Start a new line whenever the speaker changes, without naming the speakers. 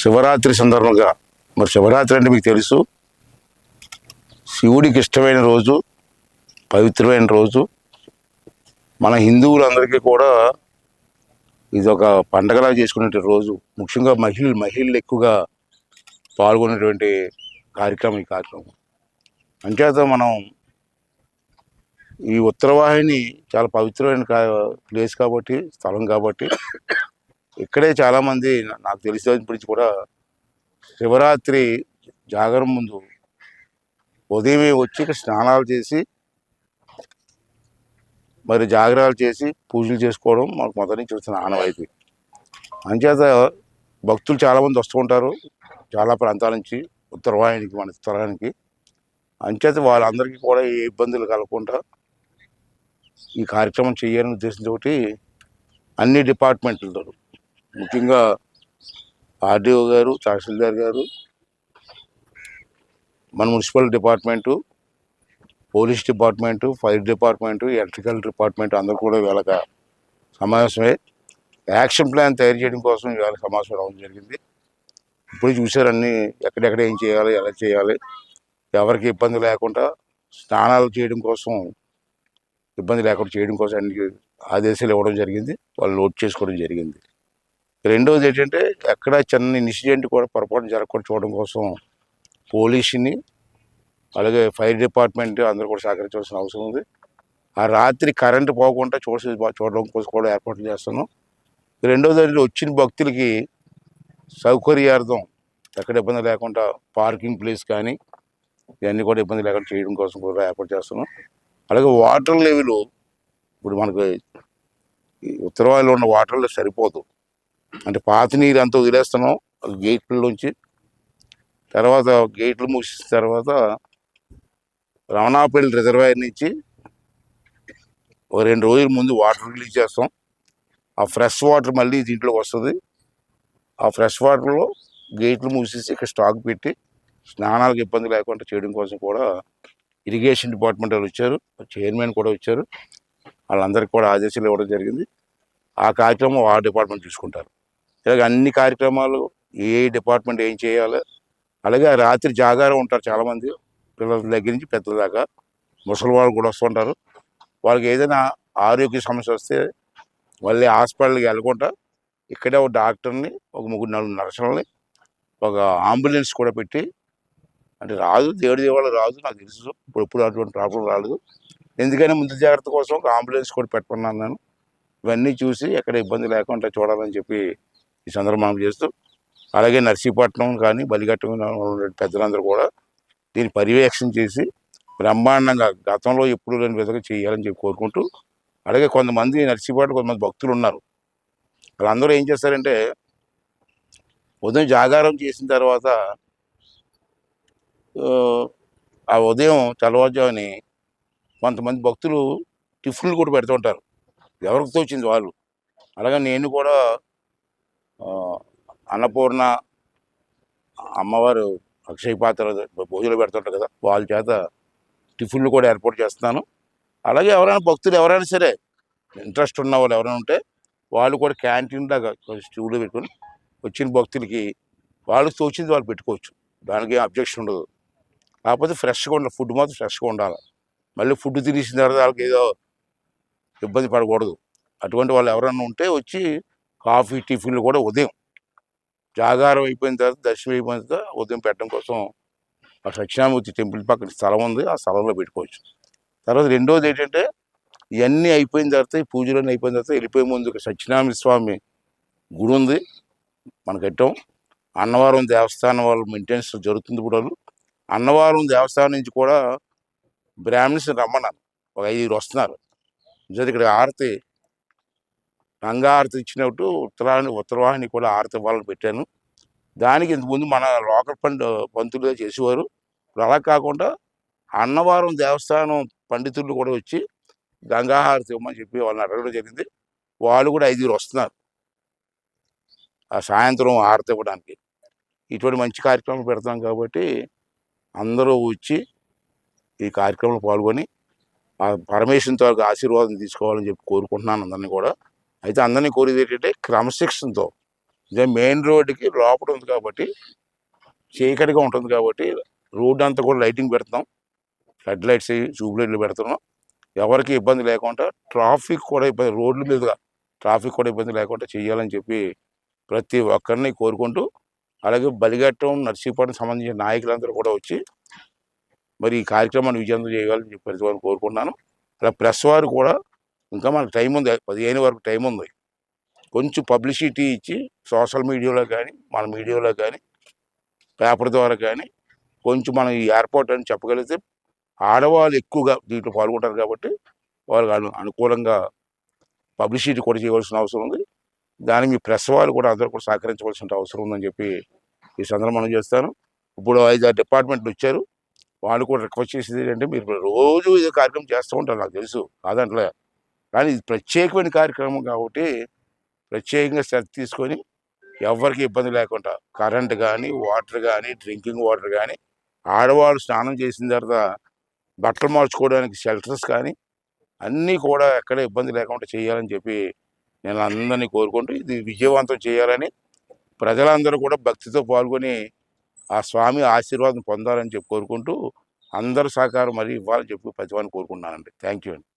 శివరాత్రి సందర్భంగా. మరి శివరాత్రి అంటే మీకు తెలుసు. శివుడికి ఇష్టమైన రోజు పవిత్రమైన రోజు. మన హిందువులందరికీ కూడా ఇది ఒక పండగలా చేసుకునే రోజు. ముఖ్యంగా మహిళలు మహిళలు ఎక్కువగా పాల్గొనేటువంటి కార్యక్రమం ఈ కార్యక్రమం. అంచేత మనం ఈ ఉత్తరవాహిని చాలా పవిత్రమైన ప్లేస్ కాబట్టి స్థలం కాబట్టి ఇక్కడే చాలామంది నాకు తెలిసినప్పటి నుంచి కూడా శివరాత్రి జాగరం ముందు ఉదయమే వచ్చి ఇక్కడ స్నానాలు చేసి మరి జాగరాలు చేసి పూజలు చేసుకోవడం మాకు మొదటి నుంచి వచ్చిన ఆనవాయితీ. అంచేత భక్తులు చాలామంది వస్తూ ఉంటారు చాలా ప్రాంతాల నుంచి ఉత్తరవాహినికి మన స్థలానికి అంచేత వాళ్ళందరికీ కూడా ఏ ఇబ్బందులు కలగకుండా ఈ కార్యక్రమం చేయాలనే ఉద్దేశంతో అన్ని డిపార్ట్మెంట్లతో ముఖ్యంగా ఆర్డీఓ గారు తహసీల్దార్ గారు మన municipal department police department fire department electrical department అందరూ కూడా వీళ్ళక సమావేశమే యాక్షన్ ప్లాన్ తయారు చేయడం కోసం ఇవాళ సమావేశం రావడం జరిగింది. ఇప్పుడు చూసారు అన్నీ ఎక్కడెక్కడ ఏం చేయాలి ఎలా చేయాలి ఎవరికి ఇబ్బంది లేకుండా స్నానాలు చేయడం కోసం ఇబ్బంది లేకుండా చేయడం కోసం అన్ని ఆదేశాలు ఇవ్వడం జరిగింది. వాళ్ళు నోట్ చేసుకోవడం జరిగింది. రెండవది ఏంటంటే ఎక్కడ చిన్న ఇన్సిడెంట్ కూడా పొరపాటు జరగకుండా చూడడం కోసం పోలీసుని అలాగే ఫైర్ డిపార్ట్మెంట్ అందరూ కూడా సహకరించవలసిన అవసరం ఉంది. ఆ రాత్రి కరెంటు పోకుండా చూసి చూడడం కోసం కూడా ఏర్పాట్లు చేస్తున్నాం. రెండవది ఏంటంటే వచ్చిన భక్తులకి సౌకర్యార్థం ఎక్కడ ఇబ్బంది లేకుండా పార్కింగ్ ప్లేస్ కానీ ఇవన్నీ కూడా ఇబ్బంది లేకుండా చేయడం కోసం కూడా ఏర్పాటు చేస్తున్నాం. అలాగే వాటర్ లెవెల్ ఇప్పుడు మనకు ఈ ఉన్న వాటర్లో సరిపోదు. అంటే పాత నీరు అంతా వదిలేస్తున్నాం గేట్లలోంచి తర్వాత గేట్లు మూసిన తర్వాత రమణాపల్లి రిజర్వాయర్ నుంచి ఒక రెండు రోజుల ముందు వాటర్ రిలీజ్ చేస్తాం. ఆ ఫ్రెష్ వాటర్ మళ్ళీ దీంట్లోకి వస్తుంది. ఆ ఫ్రెష్ వాటర్లో గేట్లు మూసేసి ఇక్కడ స్టాక్ పెట్టి స్నానాలకు ఇబ్బంది లేకుండా చేయడం కోసం కూడా ఇరిగేషన్ డిపార్ట్మెంట్ వాళ్ళు వచ్చారు. చైర్మన్ కూడా వచ్చారు. వాళ్ళందరికీ కూడా ఆదేశాలు ఇవ్వడం జరిగింది. ఆ కార్యక్రమం ఆ డిపార్ట్మెంట్ చూసుకుంటారు. ఇలాగ అన్ని కార్యక్రమాలు ఏ డిపార్ట్మెంట్ ఏం చేయాలో అలాగే రాత్రి జాగారం ఉంటారు చాలామంది పిల్లల దగ్గర నుంచి పెద్దల దాకా ముసలి వాళ్ళు కూడా వస్తుంటారు వాళ్ళకి ఏదైనా ఆరోగ్య సమస్య వస్తే మళ్ళీ హాస్పిటల్కి వెళ్ళకుండా ఇక్కడే ఒక డాక్టర్ని ఒక ముగ్గురు నలుగురు నర్సులని ఒక అంబులెన్స్ కూడా పెట్టి అంటే రాదు దేవుడి దేవాళ్ళు రాదు నాకు తెలుసు ఇప్పుడు ఎప్పుడు అటువంటి ప్రాబ్లం రాలేదు. ఎందుకైనా ముందు జాగ్రత్త కోసం ఒక అంబులెన్స్ కూడా పెట్టుకున్నాను నేను. ఇవన్నీ చూసి ఎక్కడ ఇబ్బంది లేకుండా చూడాలని చెప్పి ఈ సందర్భం చేస్తూ అలాగే నర్సీపట్నం కానీ బలిగట్టం పెద్దలందరూ కూడా దీన్ని పర్యవేక్షణ చేసి బ్రహ్మాండంగా గతంలో ఎప్పుడు లేని విధంగా చేయాలని చెప్పి కోరుకుంటూ అలాగే కొంతమంది నర్సీపట్నం కొంతమంది భక్తులు ఉన్నారు. వాళ్ళందరూ ఏం చేస్తారంటే ఉదయం జాగారం చేసిన తర్వాత ఆ, ఉదయం తెల్లవారుజాముని కొంతమంది భక్తులు టిఫిన్లు కూడా పెడుతూ ఉంటారు. ఎవరికి తోచింది వాళ్ళు? అలాగే నేను కూడా అన్నపూర్ణ అమ్మవారు అక్షయ పాత్ర భోజనం పెడుతుంటారు కదా వాళ్ళ చేత టిఫిన్లు కూడా ఏర్పాటు చేస్తున్నాను. అలాగే ఎవరైనా భక్తులు ఎవరైనా సరే ఇంట్రెస్ట్ ఉన్న వాళ్ళు ఎవరైనా ఉంటే వాళ్ళు కూడా క్యాంటీన్ లాగా స్టూడియో పెట్టుకొని వచ్చిన భక్తులకి వాళ్ళకి తోచింది వాళ్ళు పెట్టుకోవచ్చు. దానికి ఏం అబ్జెక్షన్ ఉండదు. కాకపోతే ఫ్రెష్గా ఉండాలి ఫుడ్ మాత్రం ఫ్రెష్గా ఉండాలి. మళ్ళీ ఫుడ్ తినేసిన తర్వాత వాళ్ళకి ఏదో ఇబ్బంది పడకూడదు. అటువంటి వాళ్ళు ఎవరైనా ఉంటే వచ్చి కాఫీ టిఫిన్లు కూడా ఉదయం. జాగారం అయిపోయిన తర్వాత దర్శనం అయిపోయిన తర్వాత ఉదయం పెట్టడం కోసం ఆ దక్షిణామూర్తి టెంపుల్ పక్కన స్థలం ఉంది. ఆ స్థలంలో పెట్టుకోవచ్చు. తర్వాత రెండోది ఏంటంటే ఇవన్నీ అయిపోయిన తర్వాత ఈ పూజలన్నీ అయిపోయిన తర్వాత వెళ్ళిపోయే ముందు ఒక సత్యనారాయణ స్వామి గుడి ఉంది. మన కట్టాం అన్నవరం దేవస్థానం వాళ్ళు మెయింటెనెన్స్ జరుగుతుంది కూడా. అన్నవరం దేవస్థానం నుంచి కూడా బ్రాహ్మణ్స్ రమ్మన్నారు. ఒక ఐదుగురు వస్తున్నారు. నిజానికి ఇక్కడ ఆరతి రంగారతి ఇచ్చినట్టు ఉత్తరాన్ని ఉత్తరవాహిని కూడా ఆరతి ఇవ్వాలని పెట్టాను. దానికి ఇంతకుముందు మన లోకల్ పండు పంతులుగా చేసేవారు. ఇప్పుడు అలా కాకుండా అన్నవరం దేవస్థానం పండితులు కూడా వచ్చి గంగాహారతి ఇవ్వమని చెప్పి వాళ్ళని అడగడం జరిగింది. వాళ్ళు కూడా ఐదుగురు వస్తున్నారు. ఆ సాయంత్రం హారతి ఇవ్వడానికి. ఇటువంటి మంచి కార్యక్రమం పెడతాం కాబట్టి అందరూ వచ్చి ఈ కార్యక్రమంలో పాల్గొని ఆ పరమేశ్వరంతో ఆశీర్వాదం తీసుకోవాలని చెప్పి కోరుకుంటున్నాను అందరినీ కూడా. అయితే అందరినీ కోరేది ఏంటంటే క్రమశిక్షణతో. ఇదే మెయిన్ రోడ్డుకి లోపల ఉంది కాబట్టి చీకటిగా ఉంటుంది కాబట్టి రోడ్డు అంతా కూడా లైటింగ్ పెడతాం. హెడ్ లైట్స్ ట్యూబ్ లైట్లు పెడుతున్నాం. ఎవరికి ఇబ్బంది లేకుండా ట్రాఫిక్ కూడా ఇబ్బంది రోడ్ల మీదుగా ట్రాఫిక్ కూడా ఇబ్బంది లేకుండా చేయాలని చెప్పి ప్రతి ఒక్కరిని కోరుకుంటూ అలాగే బలిగట్టం నర్సీపట్నం సంబంధించిన నాయకులందరూ కూడా వచ్చి మరి ఈ కార్యక్రమాన్ని విజయవంతం చేయాలని చెప్పి ప్రతి వారిని కోరుకుంటున్నాను. అలా ప్రెస్ వారు కూడా ఇంకా మనకు టైం ఉంది. పదిహేను వరకు టైం ఉంది. కొంచెం పబ్లిసిటీ ఇచ్చి సోషల్ మీడియాలో కానీ మన మీడియాలో కానీ పేపర్ ద్వారా కానీ కొంచెం మనం ఈ ఎయిర్పోర్ట్ అని చెప్పగలిగితే ఆడవాళ్ళు ఎక్కువగా దీంట్లో పాల్గొంటారు కాబట్టి వాళ్ళకి అను అనుకూలంగా పబ్లిసిటీ కూడా చేయవలసిన అవసరం ఉంది. దానికి మీ ప్రెస్ వాళ్ళు కూడా అందరూ కూడా సహకరించవలసిన అవసరం ఉందని చెప్పి ఈ సందర్భం మనం చేస్తాను. ఇప్పుడు ఐదారు డిపార్ట్మెంట్లు వచ్చారు. వాళ్ళు కూడా రిక్వెస్ట్ చేసేది ఏంటంటే మీరు రోజు ఇదే కార్యక్రమం చేస్తూ ఉంటారు నాకు తెలుసు. కాదంటలే. కానీ ఇది ప్రత్యేకమైన కార్యక్రమం కాబట్టి ప్రత్యేకంగా శ్రద్ధ తీసుకొని ఎవరికి ఇబ్బంది లేకుండా కరెంట్ కానీ వాటర్ కానీ డ్రింకింగ్ వాటర్ కానీ ఆడవాళ్ళు స్నానం చేసిన తర్వాత బట్టలు మార్చుకోవడానికి షెల్టర్స్ కానీ అన్నీ కూడా ఎక్కడ ఇబ్బంది లేకుండా చేయాలని చెప్పి నేను అందరినీ కోరుకుంటూ ఇది విజయవంతం చేయాలని ప్రజలందరూ కూడా భక్తితో పాల్గొని ఆ స్వామి ఆశీర్వాదం పొందాలని చెప్పి కోరుకుంటూ అందరూ సహకారం మరి ఇవ్వాలని చెప్పి ప్రతివాన్ని కోరుకుంటున్నానండి. థ్యాంక్ యూ అండి.